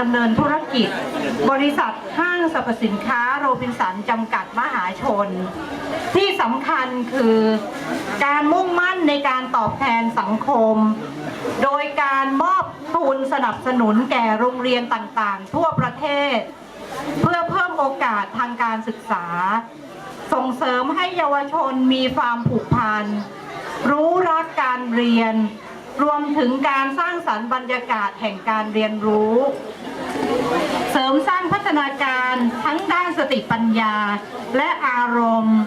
ดำเนินธุรกิจ บริษัทห้างสรรพสินค้าโรบินสันจำกัดมหาชน ที่สำคัญคือการมุ่งมั่นในการตอบแทนสังคม โดยการมอบทุนสนับสนุนแก่โรงเรียนต่างๆ ทั่วประเทศ เพื่อเพิ่มโอกาสทางการศึกษา ส่งเสริมให้เยาวชนมีความผูกพันรู้รักการเรียนรวมถึงการสร้างสรรค์บรรยากาศแห่งการเรียนรู้เางพัฒนาการทั้งด้านสติปัญญาและอารมณ์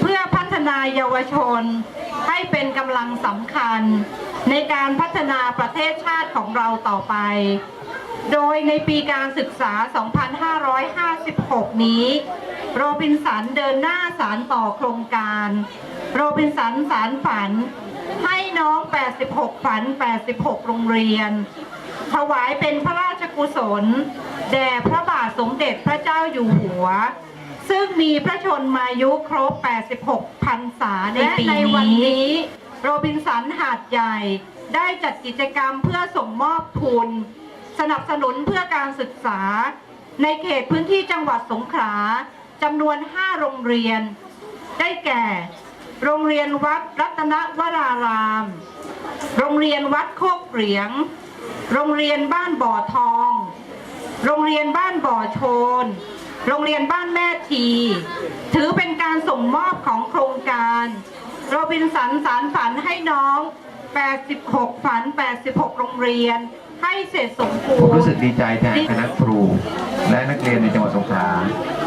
เพื่อพัฒนาเยาวชน ให้เป็นกำลังสำคัญ ในการพัฒนาประเทศชาติของเราต่อไป โดยในปีการศึกษา 2556 นี้ โรบินสันเดินหน้าสารต่อโครงการ โรบินสันสารฝัน ให้น้อง 86 ฝัน 86 โรงเรียน ถวายเป็นพระราชกุศล แด่พระบาทสมเด็จพระเจ้าอยู่หัว ซึ่งมีพระชนมายุครบ 86 พรรษาในปีนี้ในวันนี้ โรบินสันหาดใหญ่ ได้จัดกิจกรรมเพื่อส่งมอบทุน สนับสนุนเพื่อการศึกษา ในเขตพื้นที่จังหวัดสงขลาจำนวน 5 โรงเรียน ได้แก่ โรงเรียนวัดรัตนวราราม โรงเรียนวัดโคกเหรียง โรงเรียนบ้านบ่อทอง โรงเรียนบ้านบ่อโชน โรงเรียนบ้านแม่ที ถือเป็นการส่งมอบของโครงการโรบินสันสารฝันให้น้อง 86 ฝัน 86 โรงเรียน ให้เสร็จสมบูผมรรู้สึณ์กดีใจแทนคณะครู และนักเรียนในจังหวัดสงขลา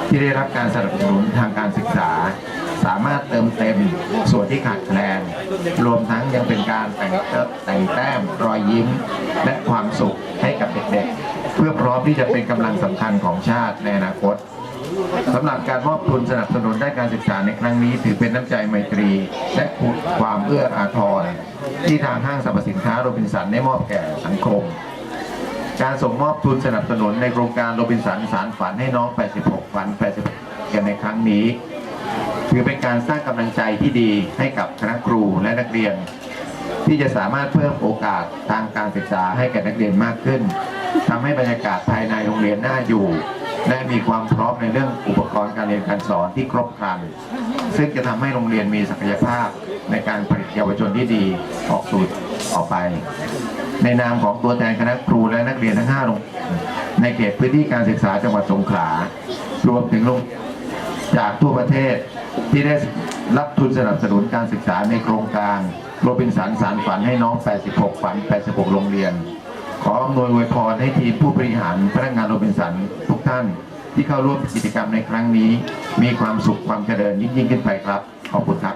ที่ได้รับการสนับสนุนทางการศึกษา สามารถเติมเต็มส่วนที่ขาดแคลน รวมทั้งยังเป็นการแต่งเติมแต่งแต้มรอยยิ้มและความสุข มที่จะเป็นกำลังสำคัญของชาติในอนาคตสำหรับการมอบทุนสนับสนุนด้านการศึกษาในครั้งนี้ ถือเป็นน้ำใจไมตรี และความเอื้ออาทรที่ทางห้างสรรพสินค้าโรบินสันได้มอบแก่สังคม การส่งมอบทุนสนับสนุนในโครงการโรบินสันสารฝันให้น้อง 86 ฝัน 86 กันในครั้งนี้ ถือเป็นการสร้างกำลังใจที่ดีให้กับคณะครูและนักเรียน ที่จะสามารถเพิ่มโอกาสทางการศึกษาให้แก่นักเรียนมากขึ้นทำให้บรรยากาศภายในโรงเรียนน่าอยู่ และมีความพร้อมในเรื่องอุปกรณ์การเรียนการสอนที่ครบครัน ซึ่งจะทำให้โรงเรียนมีศักยภาพในการผลิตเยาวชนที่ดีออกสู่ออกไป ในนามของตัวแทนคณะครูและนักเรียนทั้ง5โรงในเขตพื้นที่การศึกษาจังหวัดสงขลารวมถึงโรงจากทั่วประเทศที่ได้รับทุนสนับสนุนการศึกษาในโครงการ โรบินสันสารฝันให้น้อง 86 ฝัน 86 โรงเรียน ขออำนวยอวยพรให้ทีมผู้บริหารพนักงานโรบินสันทุกท่านที่เข้าร่วมกิจกรรมในครั้งนี้ มีความสุขความเจริญยิ่งยิ่งขึ้นไปครับ ขอบคุณครับ